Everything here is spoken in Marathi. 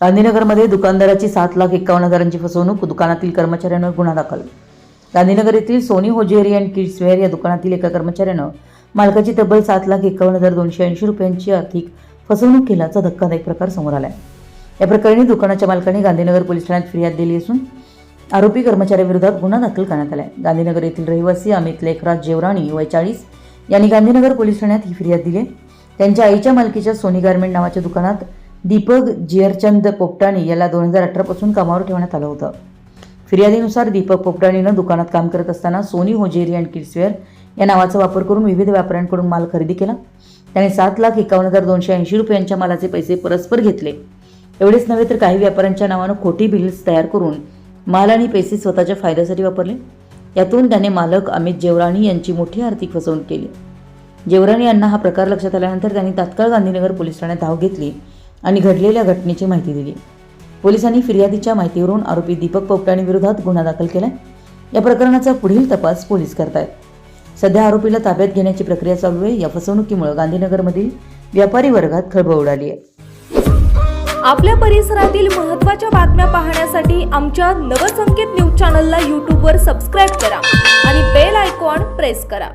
गांधीनगरमध्ये दुकानदाराची सात लाख एक्कावन्न हजारांची फसवणूक दुकानातील कर्मचाऱ्यांवर गुन्हा दाखल. गांधीनगर येथील सोनी होजेरी अँड किड्सवेअर या दुकानातील एका कर्मचाऱ्यानं मालकाची तब्बल सात लाख एकावन्न हजार दोनशे ऐंशी रुपयांची आर्थिक फसवणूक केल्याचा धक्कादायक प्रकार समोर आलाय. या प्रकरणी दुकानाच्या मालकाने गांधीनगर पोलीस ठाण्यात फिर्याद दिली असून आरोपी कर्मचाऱ्याविरोधात गुन्हा दाखल करण्यात आलाय. गांधीनगर येथील रहिवासी अमित लेखराज जेवराणी वय चाळीस यांनी गांधीनगर पोलीस ठाण्यात ही फिर्याद दिली त्यांच्या आईच्या मालकीच्या सोनी गारमेंट नावाच्या दुकानात दीपक जियरचंद पोपटाणी याला दोन हजार अठरापासून कामावर ठेवण्यात आलं होतं. फिर्यादीनुसार दीपक पोपटाणीनं दुकानात काम करत असताना सोनी होजेरी अँड किड्सवेअर या नावाचा वापर करून विविध व्यापाऱ्यांकडून माल खरेदी केला. त्याने सात लाख एकावन्न हजार दोनशे ऐंशी रुपयांच्या मालाचे पैसे परस्पर घेतले. एवढेच नव्हे तर काही व्यापाऱ्यांच्या नावानं खोटी बिल्स तयार करून माल आणि पैसे स्वतःच्या फायद्यासाठी वापरले. यातून त्याने मालक अमित जेवराणी यांची मोठी आर्थिक फसवणूक केली. जेवराणी यांना हा प्रकार लक्षात आल्यानंतर त्यांनी तात्काळ गांधीनगर पोलीस ठाण्यात धाव घेतली. आणि घडलेल्या घटनेची माहिती दिली. पोलिसांनी फिर्यादीच्या माहितीवरून आरोपी दीपक पोपटाणीविरोधात गुन्हा दाखल केलाय. या प्रकरणाचा पुढील तपास पोलीस करतायत. सध्या आरोपीला ताब्यात घेण्याची प्रक्रिया चालू आहे. या फसवणुकीमुळे गांधीनगरमधील व्यापारी वर्गात खळबळ उडाली आहे. आपल्या परिसरातील महत्त्वाच्या बातम्या पाहण्यासाठी आमच्या नवसंकेत न्यूज चॅनलला यूट्यूबवर सबस्क्राईब करा आणि बेल आयकॉन प्रेस करा.